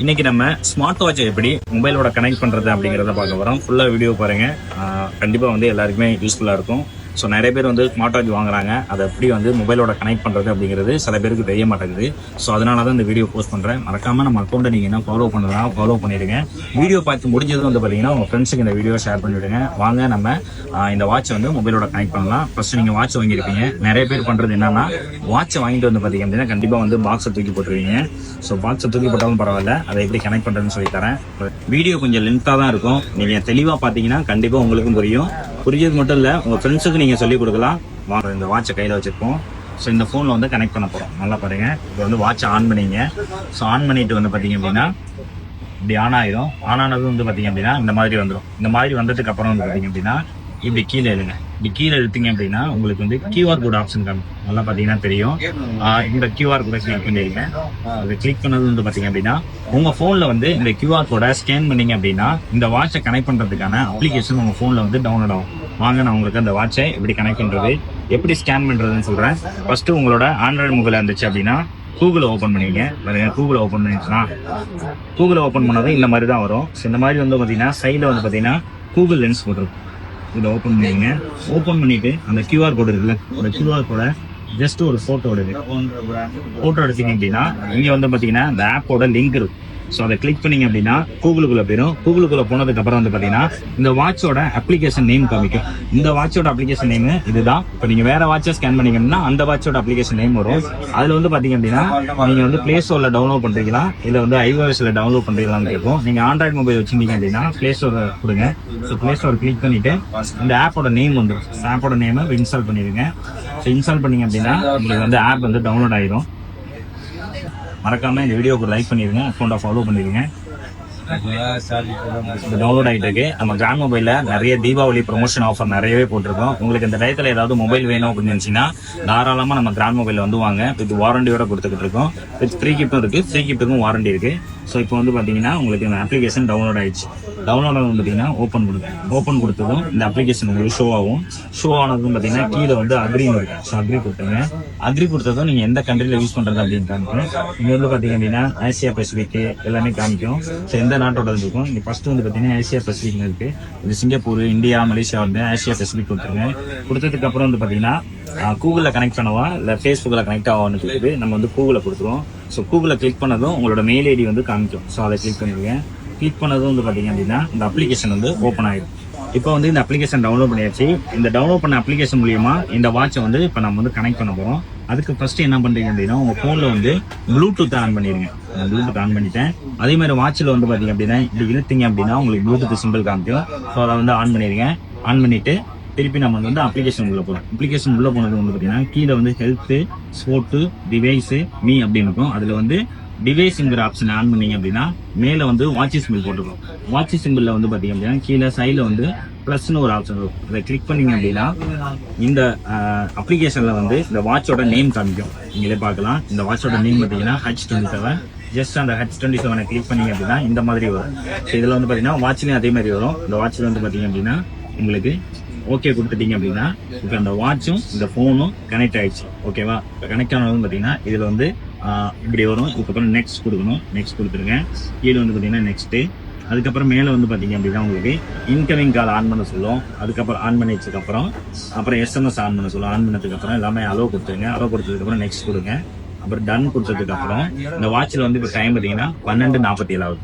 இன்னைக்கு நம்ம ஸ்மார்ட் வாட்சை எப்படி மொபைலோட கனெக்ட் பண்றது அப்படிங்கறத பார்க்க போறோம். ஃபுல்லா வீடியோ பாருங்க. கண்டிப்பாக கண்டிப்பா வந்து எல்லாருக்குமே யூஸ்ஃபுல்லா இருக்கும். ஸோ நிறைய பேர் வந்து ஸ்மார்ட் வாட்ச் வாங்குறாங்க. அதை எப்படி வந்து மொபைலோட கனெக்ட் பண்ணுறது அப்படிங்கிறது சில பேருக்கு தெரிய மாட்டேங்குது. ஸோ அதனால தான் இந்த வீடியோ போஸ்ட் பண்ணுறேன் மறக்காம நம்ம அக்கௌண்ட்டை நீங்கள் என்ன ஃபாலோ பண்ணுறதா ஃபாலோ பண்ணிடுங்க. வீடியோ பார்த்து முடிஞ்சது வந்து பார்த்தீங்கன்னா உங்கள் ஃப்ரெண்ட்ஸுக்கு இந்த வீடியோ ஷேர் பண்ணிவிடுங்க. வாங்க நம்ம இந்த வாட்சை வந்து மொபைலோட கனெக்ட் பண்ணலாம். ஃபஸ்ட்டு நீங்கள் வாட்ச் வாங்கியிருப்பீங்க. நிறைய பேர் பண்ணுறது என்னன்னா வாட்சை வாங்கிட்டு வந்து பார்த்தீங்க அப்படின்னா கண்டிப்பாக வந்து பாக்ஸை தூக்கி போட்டுருவீங்க. ஸோ பாக்ஸை தூக்கி போட்டாலும் பரவாயில்ல. அதை எப்படி கனெக்ட் பண்ணுறதுன்னு சொல்லி தரேன். வீடியோ கொஞ்சம் லென்த்தாக தான் இருக்கும். நீங்கள் தெளிவாக பார்த்தீங்கன்னா கண்டிப்பாக உங்களுக்கும் புரியும். புரிஞ்சது மட்டும் இல்லை உங்கள் ஃப்ரெண்ட்ஸுக்கு நீங்கள் சொல்லிக் கொடுக்கலாம். வாங்க இந்த வாட்சை கையில் வச்சுருக்கோம் ஸோ இந்த ஃபோனில் வந்து கனெக்ட் பண்ண போகிறோம் நல்லா பாருங்க. இப்போ வந்து வாட்சை ஆன் பண்ணிங்க. ஸோ ஆன் பண்ணிட்டு வந்து பார்த்தீங்க அப்படின்னா இப்படி ஆன் ஆகிடும் ஆன் ஆனது வந்து பார்த்தீங்க அப்படின்னா இந்த மாதிரி வந்துடும் இந்த மாதிரி வந்ததுக்கு அப்புறம் வந்து பார்த்தீங்க அப்படின்னா இப்படி கீழே எழுங்க இப்படி கீழே எழுத்திங்க அப்படின்னா உங்களுக்கு வந்து கியூஆர் கோட் ஆப்ஷன் காமிக்கும் நல்லா பார்த்தீங்கன்னா தெரியும். இந்த கியூஆர் கோடை கிளிக் பண்ணியிருக்கேன் அது கிளிக் பண்ணது வந்து பார்த்தீங்க அப்படின்னா உங்கள் ஃபோனில் வந்து இந்த கியூஆர் கோடை ஸ்கேன் பண்ணீங்க அப்படின்னா இந்த வாட்சை கனெக்ட் பண்ணுறதுக்கான அப்ளிகேஷன் உங்கள் ஃபோனில் வந்து டவுன்லோட் ஆகும். வாங்க நான் உங்களுக்கு அந்த வாட்சை எப்படி கனெக்ட் பண்ணுறது எப்படி ஸ்கேன் பண்ணுறதுன்னு சொல்கிறேன் ஃபஸ்ட்டு உங்களோட ஆண்ட்ராய்டு மொபைல் இருந்துச்சு அப்படின்னா கூகுளை ஓப்பன் பண்ணிங்க பாருங்க கூகுளை ஓப்பன் பண்ணிச்சுன்னா கூகுளை ஓப்பன் பண்ணதும் இந்த மாதிரி தான் வரும். ஸோ இந்த மாதிரி வந்து பார்த்தீங்கன்னா சைடில் வந்து பார்த்தீங்கன்னா கூகுள் லென்ஸ் போட்டிருக்கும். இதை ஓப்பன் பண்ணிங்க ஓப்பன் பண்ணிட்டு அந்த கியூஆர் கோடு இருக்குல்ல ஒரு கியூஆர் கோடை ஜஸ்ட் ஒரு ஃபோட்டோ எடுங்க. ஃபோட்டோ எடுத்தீங்க அப்படின்னா இங்கே வந்து பார்த்தீங்கன்னா இந்த ஆப்போட லிங்க் இருக்கும் ஸோ அதை கிளிக் பண்ணீங்க அப்படின்னா கூகுளுக்குள்ள போயிடும் கூகுளுக்குள்ள போனதுக்கு அப்புறம் வந்து பார்த்தீங்கன்னா இந்த வாட்சோட அப்ளிகேஷன் நேம் காமிக்கும். இந்த வாட்சோட அப்ளிகேஷன் நேம் இதுதான். இப்போ நீங்கள் வேற வாட்சை ஸ்கேன் பண்ணீங்கன்னா அந்த வாட்சோட அப்ளிகேஷன் நேம் வரும். அதில் வந்து பார்த்தீங்க அப்படின்னா நீங்கள் வந்து ப்ளே ஸ்டோரில் டவுன்லோட் பண்ணுறீங்களா இல்லை வந்து ஐஓஎஸ்ல டவுன்லோட் பண்ணுறீங்களான்னு இருக்கும் நீங்கள் ஆண்ட்ராய்டு மொபைல் வச்சிருந்தீங்க அப்படின்னா ப்ளே ஸ்டோர் கொடுங்க. ஸோ ப்ளே ஸ்டோர் கிளிக் பண்ணிட்டு இந்த ஆப்போட நேம் வந்துடும் ஆப்போட நேமை இன்ஸ்டால் பண்ணிடுங்க. ஸோ இன்ஸ்டால் பண்ணீங்க அப்படின்னா உங்களுக்கு வந்து ஆப் வந்து டவுன்லோட் ஆயிரும். மறக்காமல் இந்த வீடியோக்கு லைக் பண்ணிடுங்க அக்கௌண்ட்டை ஃபாலோ பண்ணிடுங்க டவுன்லோட் ஆகிட்டு இருக்கு நம்ம கிராண்ட் மொபைலில் நிறைய தீபாவளி ப்ரொமோஷன் ஆஃபர் நிறையவே போட்டிருக்கோம். உங்களுக்கு இந்த டயத்தில் ஏதாவது மொபைல் வேணும் அப்படின்னு இருந்துச்சுன்னா தாராளமாக நம்ம கிராண்ட் மொபைலில் வந்து வாங்க. வித் வாரண்டியோட கொடுத்துக்கிட்டு இருக்கோம். வித் ஃப்ரீ கிஃப்ட்டும் இருக்குது ஃப்ரீ கிஃப்ட்டுக்கும் வாரண்டி இருக்குது ஸோ இப்போ வந்து பார்த்தீங்கன்னா உங்களுக்கு இந்த அப்ளிகேஷன் டவுன்லோட் ஆயிடுச்சு. டவுன்லோட் ஆகும் பார்த்தீங்கன்னா ஓப்பன் கொடுங்க ஓப்பன் கொடுத்ததும் இந்த அப்ளிகேஷன் உங்களுக்கு ஷோ ஆகும். ஷோ ஆனதும் பார்த்தீங்கன்னா கீழே வந்து அக்ரின்னு இருக்கும் ஸோ அக்ரி கொடுத்தாங்க அக்ரி கொடுத்ததும் நீங்கள் எந்த கண்ட்ரியில் யூஸ் பண்ணுறது அப்படின்னு காமிக்கும் இங்கே வந்து பார்த்தீங்க அப்படின்னா ஆசியா பசிபிக் எல்லாமே காமிக்கும். ஸோ எந்த நாட்டோட இருக்கும் இங்கே ஃபர்ஸ்ட் வந்து பார்த்தீங்கன்னா ஏசியா பசிபிக்னு இருக்கு. இது சிங்கப்பூர் இந்தியா மலேசியா வந்து ஏசியா பசிபிக் கொடுத்துருங்க கொடுத்ததுக்கு அப்புறம் வந்து பார்த்தீங்கன்னா கூகுளில் கனெக்ட் பண்ணவா இல்லை ஃபேஸ்புக்கில் கனெக்ட் ஆகான்னு சொல்லிட்டு நம்ம வந்து கூகுளில் கொடுத்துருவோம். ஸோ கூகுளில் கிளிக் பண்ணதும் உங்களோட மெயில் ஐடி வந்து காமிக்கும். ஸோ அதை கிளிக் பண்ணிடுங்க. கிளிக் பண்ணதும் வந்து பார்த்தீங்க அப்படின்னா இந்த அப்ளிகேஷன் வந்து ஓப்பன் ஆயிடும் இப்போ வந்து இந்த அப்ளிகேஷன் டவுன்லோட் பண்ணியாச்சு. இந்த டவுன்லோட் பண்ண அப்ளிகேஷன் மூலியமா இந்த வாட்சை வந்து இப்போ நம்ம வந்து கனெக்ட் பண்ண போறோம். அதுக்கு ஃபர்ஸ்ட் என்ன பண்றீங்க அப்படின்னா உங்க போன்ல வந்து ப்ளூடூத் ஆன் பண்ணிருங்க நான் ப்ளூடூத் ஆன் பண்ணிட்டேன். அதே மாதிரி வாட்சில் வந்து பாத்தீங்க அப்படின்னா இப்படி இழுத்தீங்க அப்படின்னா உங்களுக்கு ப்ளூடூத் சிம்பிள் காமிக்கும். ஸோ அதை வந்து ஆன் பண்ணிருங்க ஆன் பண்ணிட்டு திருப்பி நம்ம வந்து அப்ளிகேஷன் உள்ள போகிறோம் அப்ளிகேஷன் உள்ள போனது வந்து பார்த்தீங்கன்னா கீழே வந்து ஹெல்த்து ஸ்போர்ட்டு டிவைஸு மீ அப்படின்னு இருக்கும். அதில் வந்து டிவைஸ்ங்கிற ஆப்ஷன் ஆன் பண்ணீங்க அப்படின்னா மேல வந்து வாட்சி சிம்பிள் போட்டுருக்கும் வாட்சி சிம்பிள்ல வந்து பாத்தீங்க அப்படின்னா கீழே சைடில் வந்து ப்ளஸ்னு ஒரு ஆப்ஷன் இருக்கும். அதை கிளிக் பண்ணீங்க அப்படின்னா இந்த அப்ளிகேஷன்ல வந்து இந்த வாட்சோட நேம் காமிக்கும். நீங்களே பார்க்கலாம். இந்த வாட்சோட நேம் பார்த்தீங்கன்னா ஹச் டுவெண்ட்டி செவன் ஜஸ்ட் அந்த ஹச் டுவெண்ட்டி செவனை கிளிக் பண்ணீங்க அப்படின்னா இந்த மாதிரி வரும். ஸோ இதில் வந்து பார்த்தீங்கன்னா வாட்ச்லேயும் அதே மாதிரி வரும். இந்த வாட்சில் வந்து பார்த்தீங்க அப்படின்னா உங்களுக்கு ஓகே கொடுத்துட்டீங்க அப்படின்னா இப்போ அந்த வாட்சும் இந்த ஃபோனும் கனெக்ட் ஆயிடுச்சு. ஓகேவா இப்போ கனெக்ட் ஆனது பார்த்தீங்கன்னா இதில் வந்து இப்படி வரும். இதுக்கப்புறம் நெக்ஸ்ட் கொடுக்கணும். நெக்ஸ்ட் கொடுத்துருங்க கீழே வந்து பார்த்தீங்கன்னா நெக்ஸ்ட்டு அதுக்கப்புறம் மேலே வந்து பார்த்தீங்க அப்படின்னா உங்களுக்கு இன்கமிங் கால் ஆன் பண்ண சொல்லும். அதுக்கப்புறம் ஆன் பண்ணி வச்சதுக்கப்புறம் அப்புறம் எஸ்எம்எஸ் ஆன் பண்ண சொல்லும். ஆன் பண்ணதுக்கப்புறம் எல்லாமே அலோ கொடுத்துருங்க. அலோ கொடுத்ததுக்கப்புறம் நெக்ஸ்ட் கொடுங்க. அப்புறம் டன் கொடுத்ததுக்கப்புறம் இந்த வாட்சில் வந்து இப்போ டைம் பார்த்தீங்கன்னா பன்னெண்டு நாற்பத்தி ஏழு ஆகுது.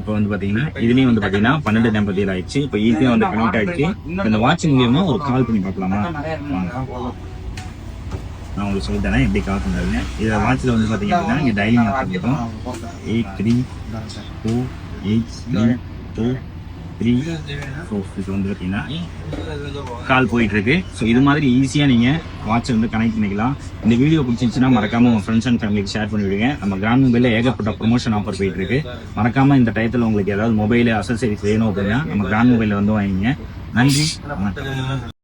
இப்போ வந்து பாத்தீங்கன்னா இதுலயும் வந்து பாத்தீங்கன்னா பன்னெண்டு நாற்பத்தி ஏழு ஆயிடுச்சு. இப்போ ஈஸியா வந்து கனெக்ட் ஆயிடுச்சு. இந்த வாட்ச் மூலியமா ஒரு கால் பண்ணி பார்க்கலாமா? நான் உங்களுக்கு சொல்லி தரேன் எப்படி கால் பண்றதுன்னு இதில் வாட்சில் வந்து பார்த்தீங்க அப்படின்னா இங்க டைலிங் ஆப்ஷன் இருக்கும் eight three two eight three two three four இது வந்து பார்த்தீங்கன்னா கால் போயிட்டுருக்கு. ஸோ இது மாதிரி ஈஸியாக நீங்கள் வாட்சை வந்து கனெக்ட் பண்ணிக்கலாம். இந்த வீடியோ பிடிச்சிருந்துச்சுன்னா மறக்காம உங்கள் ஃப்ரெண்ட்ஸ் அண்ட் ஃபேமிலிக்கு ஷேர் பண்ணிவிடுங்க நம்ம கிராண்ட் மொபைலில் ஏகப்பட்ட ப்ரொமோஷன் ஆஃபர் போயிட்டு மறக்காமல் மறக்காம இந்த டயத்தில் உங்களுக்கு ஏதாவது மொபைல் அசசரிஸ் வேணும் அப்படின்னா நம்ம கிராண்ட் மொபைலில் வந்து வாங்கிங்க நன்றி. வணக்கம்.